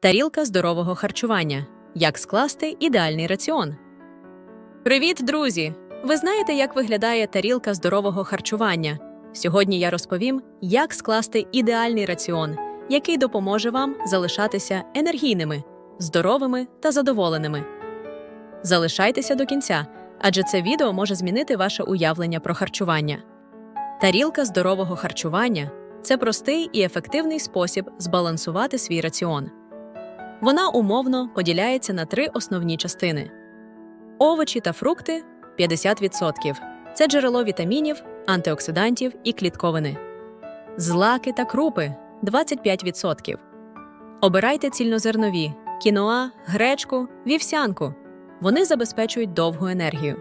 Тарілка здорового харчування. Як скласти ідеальний раціон. Привіт, друзі! Ви знаєте, як виглядає тарілка здорового харчування? Сьогодні я розповім, як скласти ідеальний раціон, який допоможе вам залишатися енергійними, здоровими та задоволеними. Залишайтеся до кінця, адже це відео може змінити ваше уявлення про харчування. Тарілка здорового харчування це простий і ефективний спосіб збалансувати свій раціон. Вона умовно поділяється на три основні частини: овочі та фрукти 50%. Це джерело вітамінів, антиоксидантів і клітковини, злаки та крупи 25%. Обирайте цільнозернові, кіноа, гречку, вівсянку. Вони забезпечують довгу енергію.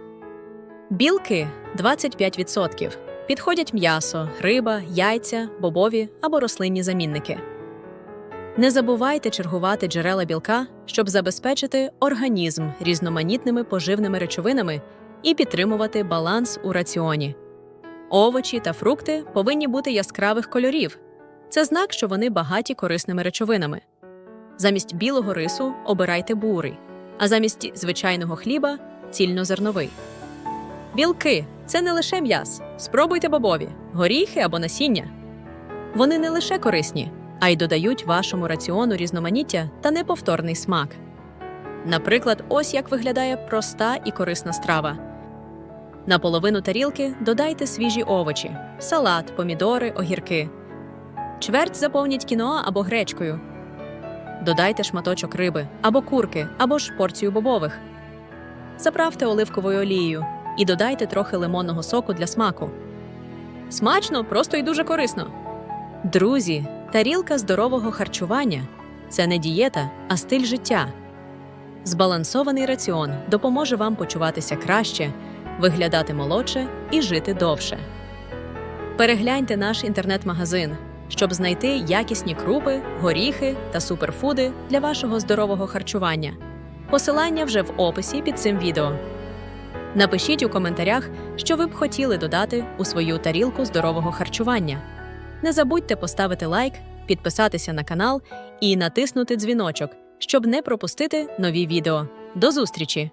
Білки 25%. Підходять м'ясо, риба, яйця, бобові або рослинні замінники. Не забувайте чергувати джерела білка, щоб забезпечити організм різноманітними поживними речовинами і підтримувати баланс у раціоні. Овочі та фрукти повинні бути яскравих кольорів. Це знак, що вони багаті корисними речовинами. Замість білого рису обирайте бурий, а замість звичайного хліба цільнозерновий. Білки це не лише м'яс. Спробуйте бобові, горіхи або насіння. Вони не лише корисні, а й додають вашому раціону різноманіття та неповторний смак. Наприклад, ось як виглядає проста і корисна страва. На половину тарілки додайте свіжі овочі, салат, помідори, огірки. Чверть заповніть кіноа або гречкою. Додайте шматочок риби або курки, або ж порцію бобових. Заправте оливковою олією і додайте трохи лимонного соку для смаку. Смачно, просто і дуже корисно. Друзі, тарілка здорового харчування це не дієта, а стиль життя. Збалансований раціон допоможе вам почуватися краще, виглядати молодше і жити довше. Перегляньте наш інтернет-магазин, щоб знайти якісні крупи, горіхи та суперфуди для вашого здорового харчування. Посилання вже в описі під цим відео. Напишіть у коментарях, що ви б хотіли додати у свою тарілку здорового харчування. Не забудьте поставити лайк, підписатися на канал і натиснути дзвіночок, щоб не пропустити нові відео. До зустрічі!